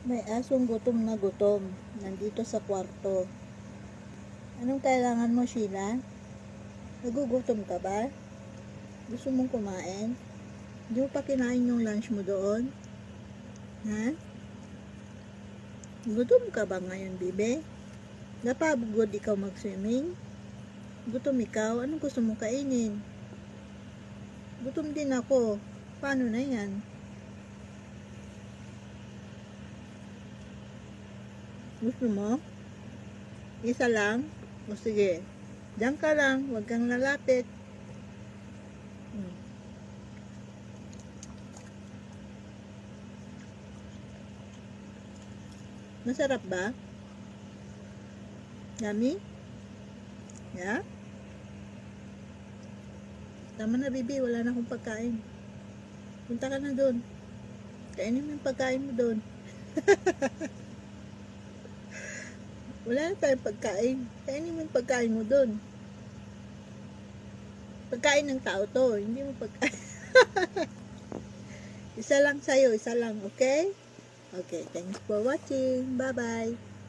May asong gutom na gutom. Nandito sa kwarto. Anong kailangan mo, Sheila? Nagugutom ka ba? Gusto mong kumain? Di mo pa kinain yung lunch mo doon? Ha? Gutom ka ba ngayon, bibe? Napabugod ikaw mag-swimming? Gutom ikaw? Anong gusto mong kainin? Gutom din ako. Paano na yan? Gusto mo? Isa lang? O sige. Diyan ka lang. Huwag kang lalapit. Hmm. Masarap ba? Yummy? Yeah? Tama na, bibi. Wala na akong pagkain. Punta ka na doon. Kainin mo yung pagkain mo doon. Wala na tayong pagkain. Kainin mo yung pagkain mo doon. Pagkain ng tao to. Hindi mo pagkain. isa lang sa'yo. Isa lang. Okay? Okay. Thanks for watching. Bye-bye.